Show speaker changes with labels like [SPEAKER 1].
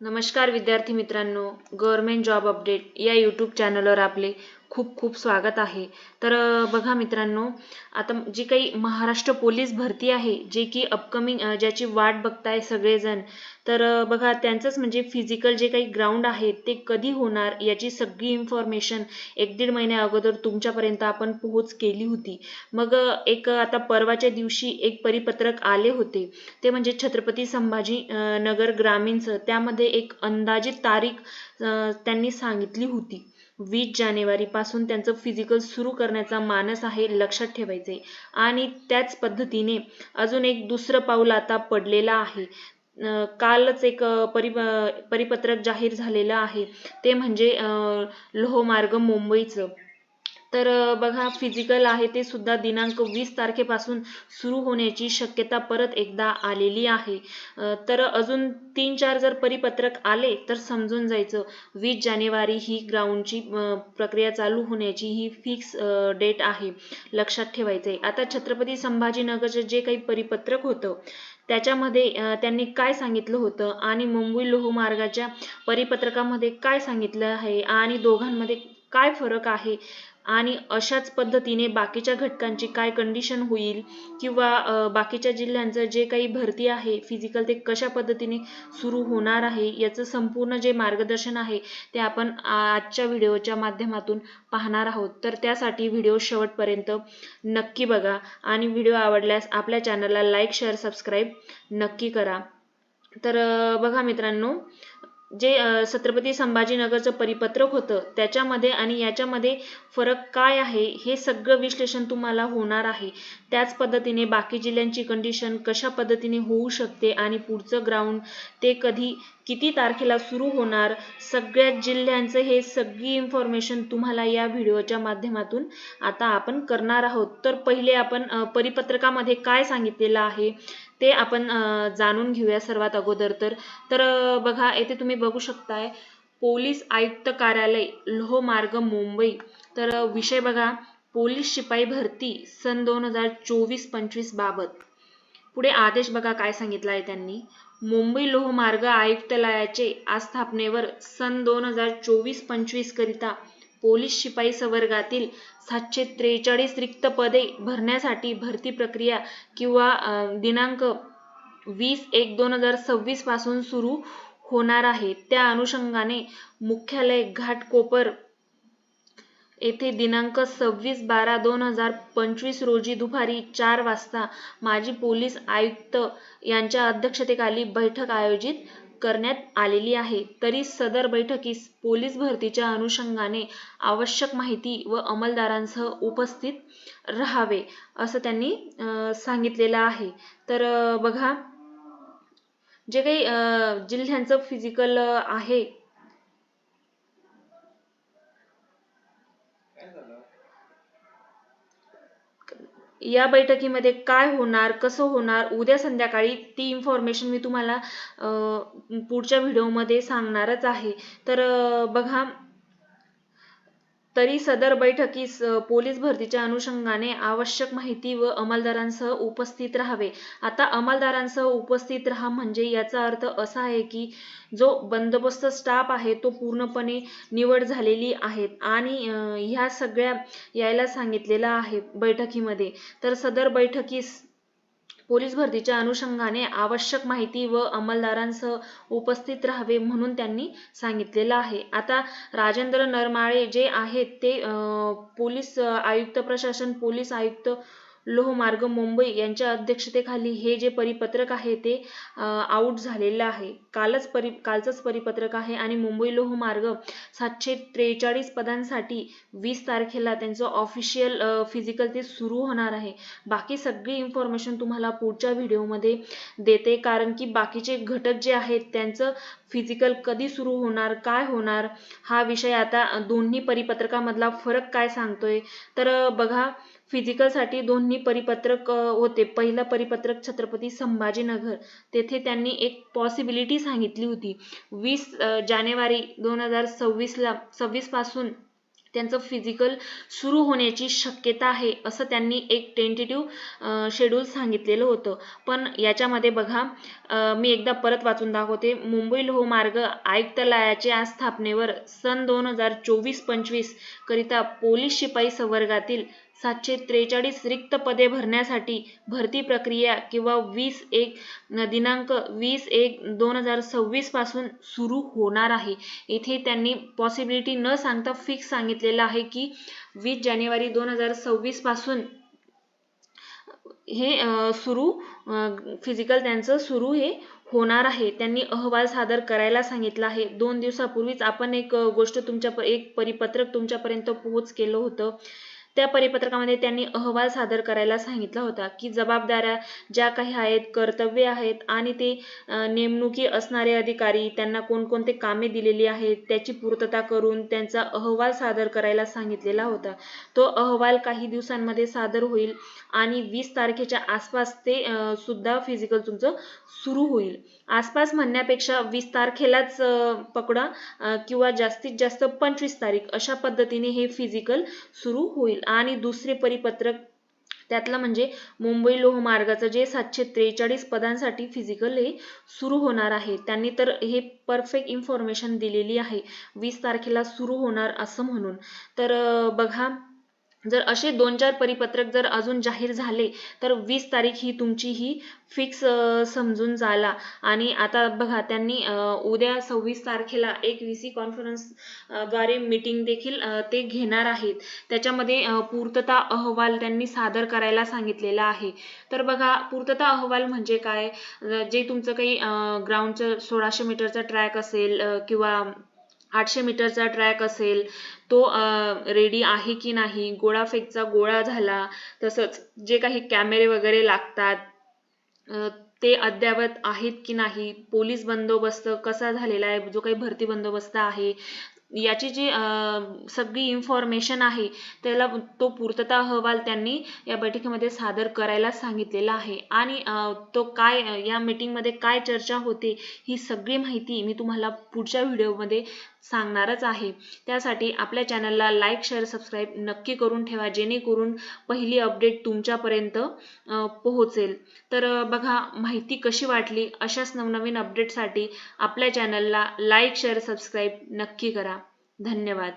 [SPEAKER 1] नमस्कार विद्यार्थी मित्रांनो गव्हर्मेंट जॉब अपडेट या यूट्यूब चॅनलवर आपले खूप खूप स्वागत आहे. तर बघा मित्रांनो आता जी काही महाराष्ट्र पोलीस भरती आहे जे की अपकमिंग ज्याची वाट बघताय सगळेजण तर बघा त्यांचंच म्हणजे फिजिकल जे काही ग्राउंड आहे ते कधी होणार याची सगळी इन्फॉर्मेशन एक दीड महिन्या अगोदर तुमच्यापर्यंत आपण पोहोच केली होती. मग एक आता परवाच्या दिवशी एक परिपत्रक आले होते. ते म्हणजे छत्रपती संभाजी नगर ग्रामीणचं. त्यामध्ये एक अंदाजित तारीख त्यांनी सांगितली होती. वीस जानेवारी पासून त्यांचं फिजिकल सुरू करण्याचा मानस आहे लक्षात ठेवायचे आणि त्याच पद्धतीने अजून एक दुसरं पाऊल आता पडलेलं आहे. कालच एक परिप परि परिपत्रक जाहीर झालेलं आहे. ते म्हणजे लोहमार्ग मुंबईचं. तर बघा फिजिकल आहे ते सुद्धा दिनांक वीस तारखेपासून सुरू होण्याची शक्यता परत एकदा आलेली आहे. तर अजून तीन चार जर परिपत्रक आले तर समजून जायचं. वीस जानेवारी ही ग्राउंडची प्रक्रिया चालू होण्याची ही फिक्स डेट आहे. लक्षात ठेवायचंय. आता छत्रपती संभाजीनगरचं जे काही परिपत्रक होतं त्याच्यामध्ये त्यांनी काय सांगितलं होतं आणि मुंबई लोहमार्गाच्या परिपत्रकामध्ये काय सांगितलं आहे आणि दोघांमध्ये काय फरक आहे आणि अशाच पद्धतीने बाकीच्या घटकांची काय कंडिशन होईल किंवा बाकीच्या जिल्ह्यांचं जे काही भरती आहे फिजिकल ते कशा पद्धतीने सुरू होणार आहे याचं संपूर्ण जे मार्गदर्शन आहे ते आपण आजच्या व्हिडिओच्या माध्यमातून पाहणार आहोत. तर त्यासाठी व्हिडिओ शेवटपर्यंत नक्की बघा आणि व्हिडिओ आवडल्यास आपल्या चॅनलला लाईक शेअर सबस्क्राईब नक्की करा. तर बघा मित्रांनो जे छत्रपती संभाजीनगरचं परिपत्रक होतं त्याच्यामध्ये आणि याच्यामध्ये फरक काय आहे हे सगळं विश्लेषण तुम्हाला होणार आहे. त्याच पद्धतीने बाकी जिल्ह्यांची कंडिशन कशा पद्धतीने होऊ शकते आणि पुढचं ग्राउंड ते कधी किती तारखेला सुरू होणार सगळ्या जिल्ह्यांचं हे सगळी इन्फॉर्मेशन तुम्हाला या व्हिडिओच्या माध्यमातून आता आपण करणार आहोत. तर पहिले आपण परिपत्रकामध्ये काय सांगितलेलं आहे ते आपण जाणून घेऊया सर्वात अगोदर तर. तर बघा येथे तुम्ही बघू शकताय पोलीस आयुक्त कार्यालय लोहमार्ग मुंबई. तर विषय बघा पोलीस शिपाई भरती सन दोन हजार चोवीस पंचवीस बाबत. पुढे आदेश बघा काय सांगितला आहे त्यांनी. मुंबई लोहमार्ग आयुक्तालयाचे आस्थापनेवर सन दोन हजार चोवीस पंचवीस करिता पोलीस शिपाई संवर्गातील सातशे त्रेचाळीस रिक्त पदे भरण्यासाठी भरती प्रक्रिया किंवा दिनांक वीस एक दोन हजार सव्वीसपासून सुरू होणार आहे. त्या अनुषंगाने मुख्यालय घाटकोपर येथे दिनांक सव्वीस बारा दोन हजार पंचवीस रोजी दुपारी चार वाजता माजी पोलीस आयुक्त यांच्या अध्यक्षतेखाली बैठक आयोजित करण्यात आलेली आहे. तरी सदर बैठकीस पोलीस भरतीच्या अनुषंगाने आवश्यक माहिती व अंमलदारांसह उपस्थित राहावे असं त्यांनी सांगितलेलं आहे. तर बघा जे काही जिल्ह्यांचं फिजिकल आहे या बैठकीमध्ये काय होणार कसं होणार? उद्या संध्याकाळी ती इन्फॉर्मेशन मी तुम्हाला अं, पुढच्या व्हिडिओमध्ये सांगणारच आहे. तर बघा तरी सदर बैठकीस पोलीस भरतीच्या अनुषंगाने आवश्यक माहिती व अंमलदारांसह उपस्थित राहावे. आता अंमलदारांसह उपस्थित राहा म्हणजे याचा अर्थ असा आहे की जो बंदोबस्त स्टाफ आहे तो पूर्णपणे निवड झालेली आहे आणि ह्या सगळ्या यायला सांगितलेलं आहे बैठकीमध्ये. तर सदर बैठकीस पोलीस भरतीच्या अनुषंगाने आवश्यक माहिती व अंमलदारांसह उपस्थित राहावे म्हणून त्यांनी सांगितलेलं आहे. आता राजेंद्र नरमाळे जे आहेत ते अं, पोलीस आयुक्त प्रशासन पोलीस आयुक्त लोहमार्ग मुंबई यांच्या अध्यक्षतेखाली हे जे परिपत्रक आहे ते आउट झालेलं आहे. कालच परि कालचंच परिपत्रक आहे आणि मुंबई लोहमार्ग सातशे त्रेचाळीस पदांसाठी वीस तारखेला त्यांचं ऑफिशियल फिजिकल ते सुरू होणार आहे. बाकी सगळी इन्फॉर्मेशन तुम्हाला पुढच्या व्हिडिओमध्ये देते. कारण की बाकीचे घटक जे आहेत त्यांचं फिजिकल कधी सुरू होणार काय होणार हा विषय आता दोन्ही परिपत्रकामधला फरक काय सांगतोय? तर बघा फिजिकलसाठी दोन्ही परिपत्रक होते. पहिलं परिपत्रक छत्रपती संभाजीनगर. तेथे त्यांनी एक पॉसिबिलिटी सांगितली होती. वीस जानेवारी दोन हजार सव्वीसला सव्वीसपासून त्यांचं फिजिकल सुरू होण्याची शक्यता आहे असं त्यांनी एक टेंटेटिव्ह शेड्यूल सांगितलेलं होतं. पण याच्यामध्ये बघा मी एकदा परत वाचून दाखवते. मुंबई लोहमार्ग आयुक्तालयाच्या आस्थापनेवर सन दोन हजार चोवीस पंचवीस करिता पोलीस शिपाई संवर्गातील सातशे त्रेचाळीस रिक्त पदे भरण्यासाठी भरती प्रक्रिया किंवा वीस एक दिनांक वीस एक दोन हजार सव्वीसपासून सुरू होणार आहे. इथे त्यांनी पॉसिबिलिटी न सांगता फिक्स सांगितलेलं आहे की वीस जानेवारी दोन हजार सव्वीसपासून हे सुरू फिजिकल त्यांचं सुरू हे होणार आहे. त्यांनी अहवाल सादर करायला सांगितलं आहे. दोन दिवसापूर्वीच आपण एक गोष्ट तुमच्या एक परिपत्रक तुमच्यापर्यंत पोहोच केलं होतं. त्या परिपत्रकामध्ये त्यांनी अहवाल सादर करायला सांगितला होता की जबाबदाऱ्या ज्या काही आहेत कर्तव्य आहेत आणि ते नेमणुकी असणारे अधिकारी त्यांना कोणकोणते कामे दिलेली आहेत त्याची पूर्तता करून त्यांचा अहवाल सादर करायला सांगितलेला होता. तो अहवाल काही दिवसांमध्ये सादर होईल आणि वीस तारखेच्या आसपास ते सुद्धा फिजिकल तुमचं सुरू होईल. आसपास म्हणण्यापेक्षा वीस तारखेलाच पकडा किंवा जास्तीत जास्त पंचवीस तारीख अशा पद्धतीने हे फिजिकल सुरू होईल. आणि दुसरे परिपत्रक त्यातला म्हणजे मुंबई लोहमार्गाचं जे सातशे त्रेचाळीस पदांसाठी फिजिकल हे सुरू होणार आहे. त्यांनी तर हे परफेक्ट इन्फॉर्मेशन दिलेली आहे. वीस तारखेला सुरू होणार असं म्हणून. तर बघा जर असे दोन चार परिपत्रक जर अजून जाहीर झाले तर वीस तारीख ही तुमची ही फिक्स समजून जाला. आणि आता बघा त्यांनी उद्या सव्वीस तारखेला एक व्ही सी कॉन्फरन्सद्वारे मीटिंग देखील ते घेणार आहेत. त्याच्यामध्ये पूर्तता अहवाल त्यांनी सादर करायला सांगितलेला आहे. तर बघा पूर्तता अहवाल म्हणजे काय? जे तुमचं काही ग्राउंडचं सोळाशे मीटरचा ट्रॅक असेल किंवा आठशे मीटरचा ट्रॅक असेल तो रेडी आहे की नाही गोळा फेकचा गोळा झाला तसंच जे काही कॅमेरे वगैरे लागतात ते अद्ययावत आहेत की नाही पोलीस बंदोबस्त कसा झालेला आहे जो काही भरती बंदोबस्त आहे याची जी सगळी इन्फॉर्मेशन आहे त्याला तो पूर्तता अहवाल त्यांनी या बैठकीमध्ये सादर करायला सांगितलेला आहे. आणि तो काय या मीटिंगमध्ये काय चर्चा होते ही सगळी माहिती मी तुम्हाला पुढच्या व्हिडिओमध्ये सांगणारच आहे. त्यासाठी आपल्या चॅनलला लाईक शेअर सबस्क्राईब नक्की करून ठेवा जेणेकरून पहिली अपडेट तुमच्यापर्यंत पोहोचेल. तर बघा माहिती कशी वाटली अशाच नवनवीन अपडेटसाठी आपल्या चॅनलला लाईक शेअर सबस्क्राईब नक्की करा. धन्यवाद.